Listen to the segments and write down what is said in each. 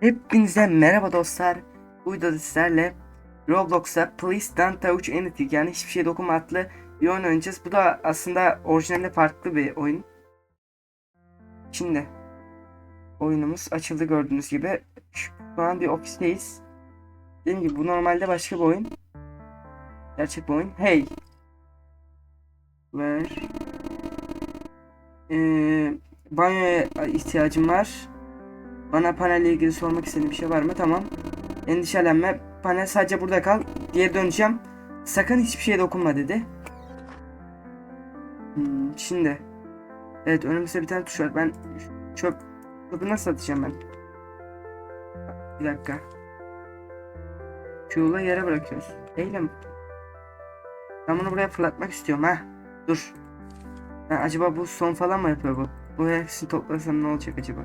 Hepinize merhaba dostlar. Bu videoda sizlerle Roblox'a Please Don't Touch Anything yani hiçbir şey dokunma adlı bir oyun oynayacağız. Bu da aslında orijinalde farklı bir oyun. Şimdi oyunumuz açıldı gördüğünüz gibi. Şu an bir ofisteyiz. Dediğim gibi bu normalde başka bir oyun. Gerçek bir oyun. Hey. Ver. Ee, banyoya ihtiyacım var. Bana panelle ilgili sormak istediğin bir şey var mı? Tamam. Endişelenme. Panel sadece burada kal. Diye döneceğim. Sakın hiçbir şeye dokunma dedi. Hmm, şimdi. Evet önümüzde bir tane tuş var. Ben çöp çöpü nasıl atacağım ben? Bir dakika. Q'la yere bırakıyoruz. Eyle mi? Ben bunu buraya fırlatmak istiyorum ha. Dur. Ha, acaba bu son falan mı yapıyor bu? Bu hepsini toplasam ne olacak acaba?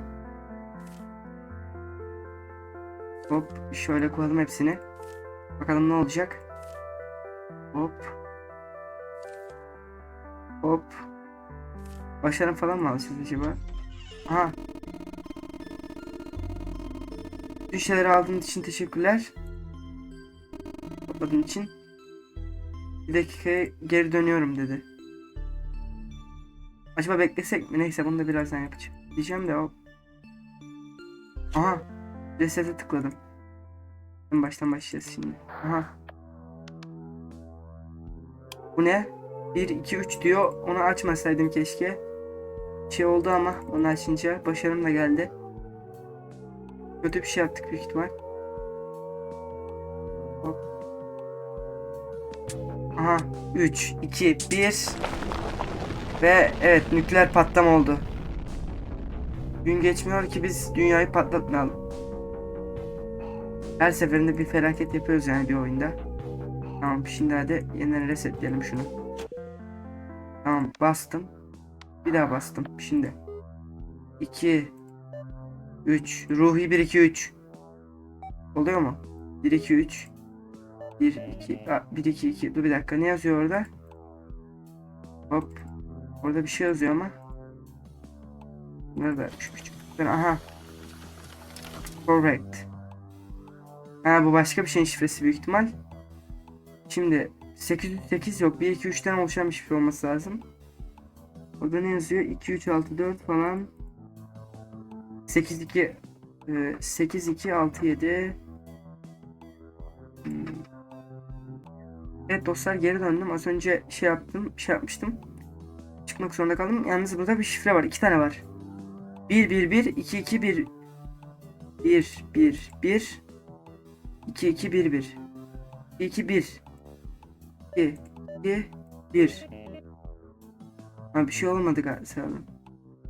Hop şöyle koyalım hepsini. Bakalım ne olacak. Hop. Hop. Başarım falan mı alacağız acaba? Aha. Bu şeyleri aldığın için teşekkürler. Topladığın için. Bir dakika geri dönüyorum dedi. Acaba beklesek mi? Neyse bunu da birazdan yapacağım. Diyeceğim de o. Aha. Reset'e tıkladım. En baştan başlayacağız şimdi. Aha. Bu ne? 1, 2, 3 diyor. Onu açmasaydım keşke. Şey oldu ama onu açınca başarım da geldi. Kötü bir şey yaptık büyük ihtimal. Hop. Aha. 3, 2, 1. Ve evet nükleer patlama oldu. Gün geçmiyor ki biz dünyayı patlatmayalım. Her seferinde bir felaket yapıyoruz yani bir oyunda. Tamam şimdi hadi yeniden resetleyelim şunu. Tamam bastım. Bir daha bastım. Şimdi. 2 3 Ruhi 1 2 3 Oluyor mu? 1 2 3 1 2 1 2 2 Dur bir dakika ne yazıyor orada? Hop. Orada bir şey yazıyor ama. Nerede? Şu küçük. Aha. Correct. Ha bu başka bir şeyin şifresi büyük ihtimal. Şimdi 808 yok. 1 2 3'ten oluşan bir şifre olması lazım. Orada ne yazıyor? 2 3 6 4 falan. 8 2 e, 8 2 6 7 Hmm. Evet dostlar geri döndüm. Az önce şey yaptım, şey yapmıştım. Çıkmak zorunda kaldım. Yalnız burada bir şifre var. iki tane var. 1 1 1 2 2 1 1 1 1 2 2 1 1 2 1 2 2 1 Ha bir şey olmadı galiba.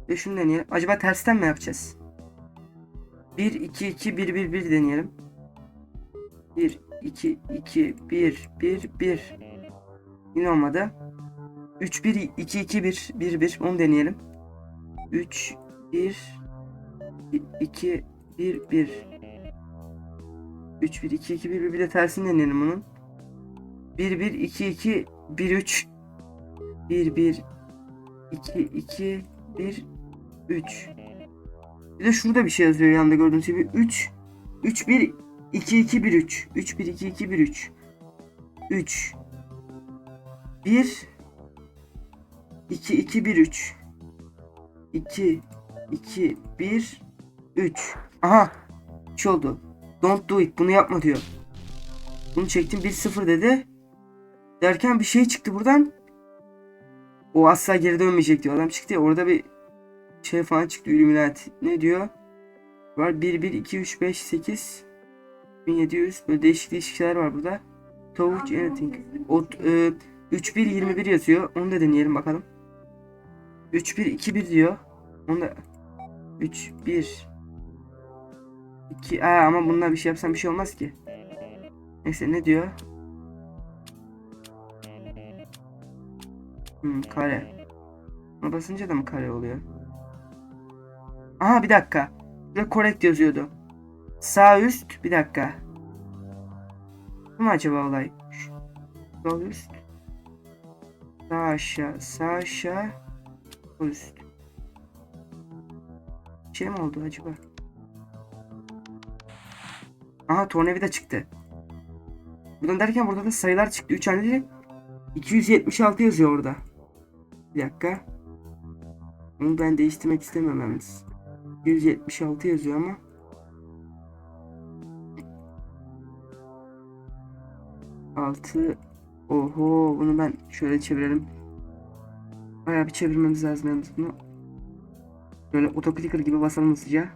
Ve şunu deneyelim. Acaba tersten mi yapacağız? 1 2 2 1 1 1 deneyelim. 1 2 2 1 1 1 Yine olmadı. 3 1 2 2 1 1 1 onu deneyelim. 3 1 2 1 1 3 1 2 2 1 1 bir de tersini deneyelim bunun. 1 1 2 2 1 3 1 1 2 2 1 3 Bir de şurada bir şey yazıyor yanında gördüğünüz gibi. 3 3 1 2 2 1 3 3 1 2 2 1 3 3 1 2 2 1 3 2 2 1 3 Aha şey oldu. Don't do it. Bunu yapma diyor. Bunu çektim 1-0 dedi. Derken bir şey çıktı buradan. O asla geri dönmeyecek diyor. Adam çıktı ya orada bir şey falan çıktı. Illuminati. Ne diyor? Var 1 1 2 3 5 8 1700 böyle değişik değişik şeyler var burada. Touch anything. O, e, 3 1 21 yazıyor. Onu da deneyelim bakalım. 3 1 2 1 diyor. Onu da 3 1 2 Aa, ama bununla bir şey yapsam bir şey olmaz ki. Neyse ne diyor? Hmm, kare. Buna basınca da mı kare oluyor? Aha bir dakika. Burada correct yazıyordu. Sağ üst bir dakika. Bu mu acaba olay? Sol üst. Sağ aşağı, sağ aşağı, sol üst. Bir şey mi oldu acaba? Aha tornavida çıktı. Buradan derken burada da sayılar çıktı. 3 tane de 276 yazıyor orada. Bir dakika. Onu ben değiştirmek istemem yalnız. 276 yazıyor ama. Altı. Oho bunu ben şöyle çevirelim. Bayağı bir çevirmemiz lazım yalnız bunu. Böyle otoclicker gibi basalım hızlıca.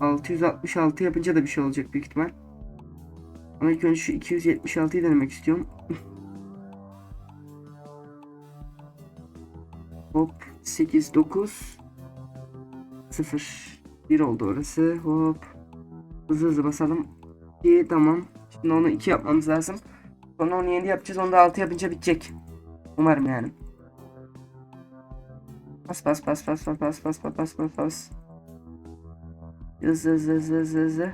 666 yapınca da bir şey olacak büyük ihtimal. Ama ilk önce şu 276'yı denemek istiyorum. Hop 8 9 0 1 oldu orası. Hop. Hızlı hızlı basalım. 2 tamam. Şimdi onu 2 yapmamız lazım. Sonra onu 7 yapacağız. Onu da 6 yapınca bitecek. Umarım yani. Bas bas bas bas bas bas bas bas bas bas bas. Hızlı hızlı hızlı hızlı hızlı.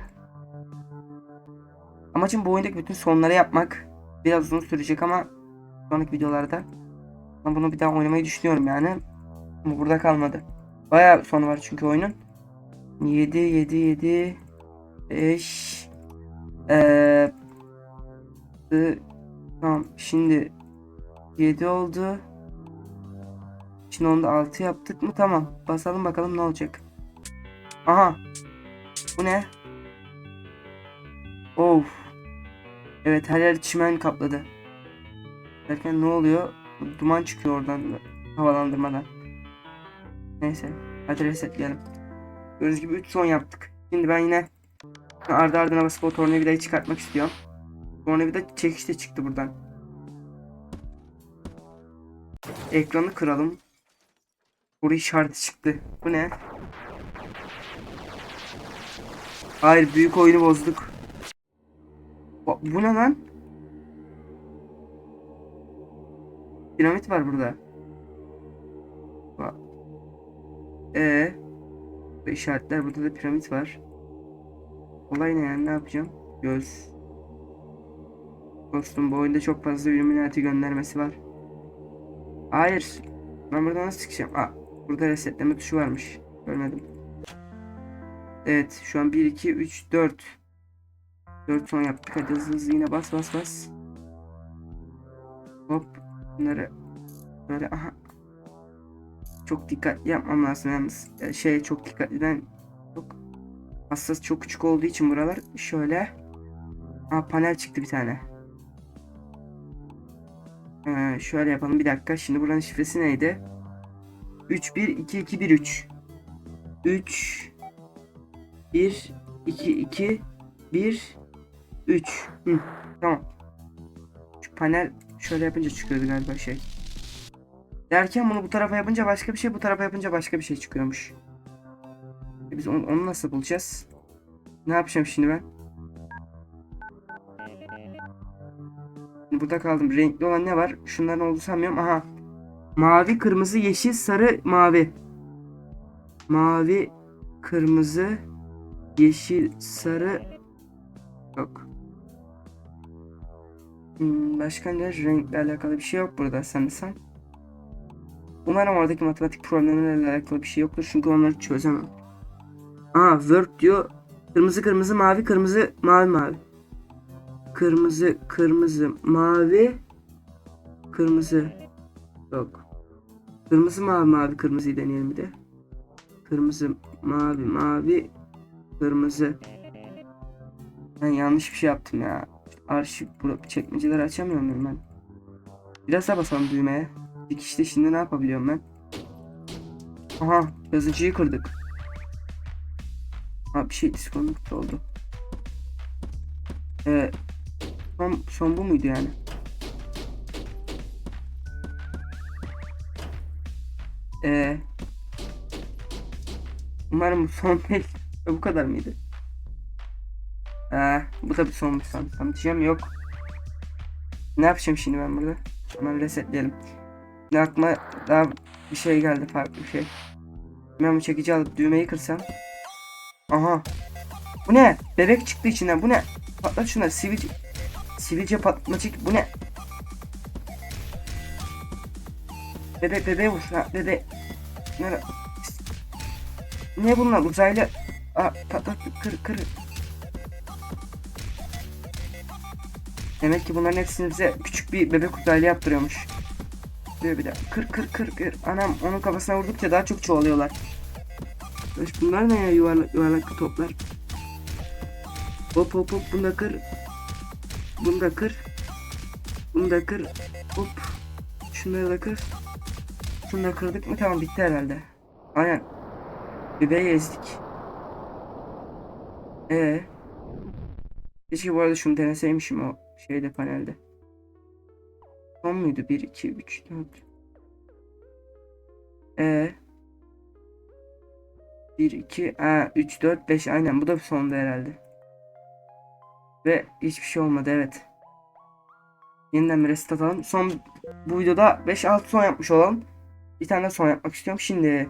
Amacım bu oyundaki bütün sonları yapmak. Biraz uzun sürecek ama sonraki videolarda. Ben bunu bir daha oynamayı düşünüyorum yani. Ama burada kalmadı. Bayağı sonu var çünkü oyunun. 7 7 7 5 Eee ı- Tamam şimdi 7 oldu. Şimdi onu da 6 yaptık mı? Tamam. Basalım bakalım ne olacak. Aha. Bu ne? Of. Evet her yer çimen kapladı. Derken ne oluyor? Duman çıkıyor oradan havalandırmadan. Neyse. Hadi resetleyelim. Gördüğünüz gibi 3 son yaptık. Şimdi ben yine ardı ardına basıp o tornavidayı çıkartmak istiyorum. Tornavida çekişte çıktı buradan. Ekranı kıralım. Soru işareti çıktı. Bu ne? Hayır büyük oyunu bozduk. Bu ne lan? Piramit var burada. Ee, işaretler burada da piramit var. Olay ne yani ne yapacağım? Göz. Dostum bu oyunda çok fazla Illuminati göndermesi var. Hayır. Ben buradan nasıl çıkacağım? Aa, burada resetleme tuşu varmış. Görmedim. Evet şu an 1, 2, 3, 4. 4 son yaptık. Hadi hızlı hızlı yine bas bas bas. Hop. Bunları böyle aha. Çok dikkatli yapmam lazım yalnız. Ee, Şey çok dikkatliden çok hassas çok küçük olduğu için buralar şöyle. Aa panel çıktı bir tane. Ee, şöyle yapalım bir dakika. Şimdi buranın şifresi neydi? 3 1 2 2 1 3. 3 1 2 2 1 3. Hı, tamam. Şu panel şöyle yapınca çıkıyordu galiba şey. Derken bunu bu tarafa yapınca başka bir şey, bu tarafa yapınca başka bir şey çıkıyormuş. E biz onu, onu nasıl bulacağız? Ne yapacağım şimdi ben? Burada kaldım. Renkli olan ne var? Şunların olduğunu sanmıyorum. Aha. Mavi, kırmızı, yeşil, sarı, mavi. Mavi, kırmızı, yeşil, sarı. Yok. Hmm, başka ne renkle alakalı bir şey yok burada sanırsam. Umarım oradaki matematik problemlerle alakalı bir şey yoktur çünkü onları çözemem. Aa Word diyor. Kırmızı kırmızı mavi kırmızı mavi mavi. Kırmızı kırmızı mavi kırmızı yok. Kırmızı mavi mavi kırmızıyı deneyelim bir de. Kırmızı mavi mavi kırmızı. Ben yanlış bir şey yaptım ya. Arşiv çekmeceleri açamıyor muyum ben? Biraz daha basalım düğmeye. Dikişte şimdi ne yapabiliyorum ben? Aha yazıcıyı kırdık. Ha bir şey disconnect oldu. Ee, son, son bu muydu yani? Ee, umarım son değil. E, bu kadar mıydı? Ee, bu da bir sonmuş sanırsam. Diyeceğim yok. Ne yapacağım şimdi ben burada? Hemen resetleyelim. Ne aklıma daha bir şey geldi farklı bir şey. Ben bu çekici alıp düğmeyi kırsam. Aha. Bu ne? Bebek çıktı içinden. Bu ne? Patlat şunları. Sivilce. Sivilce patlatma çek. Bu ne? Bebe bebeğe vur. Ha bebe. Ne bunlar? Uzaylı. Aa patlat. Kır kır. Demek ki bunların hepsini bize küçük bir bebek uzaylı yaptırıyormuş. Diyor bir de kır kır kır kır. Anam onun kafasına vurdukça daha çok çoğalıyorlar. Baş bunlar ne ya yuvarlak yuvarlak toplar. Hop hop hop bunu da kır. Bunu da kır. Bunu da kır. Hop. Şunları da kır. Şunu da kırdık mı tamam bitti herhalde. Aynen. Bebeği ezdik. Ee. Keşke bu arada şunu deneseymişim o şeyde panelde. Son muydu? 1, 2, 3, 4. Ee. 1, 2, aa, 3, 4, 5 aynen bu da sonda herhalde. Ve hiçbir şey olmadı evet. Yeniden bir reset atalım. Son bu videoda 5-6 son yapmış olalım. Bir tane son yapmak istiyorum. Şimdi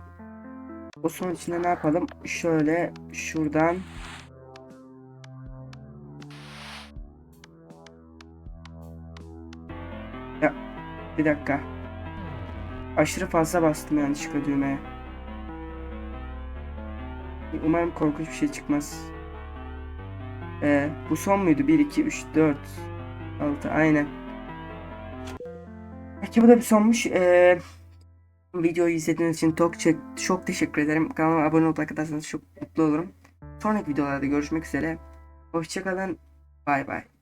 o son içinde ne yapalım? Şöyle şuradan bir dakika. Aşırı fazla bastım yanlışlıkla düğmeye. Umarım korkunç bir şey çıkmaz. Ee, bu son muydu? 1, 2, 3, 4, 6 aynen. Peki bu da bir sonmuş. Ee, videoyu izlediğiniz için çok, çok teşekkür ederim. Kanalıma abone olup arkadaşlarsanız çok mutlu olurum. Sonraki videolarda görüşmek üzere. Hoşçakalın. Bay bay.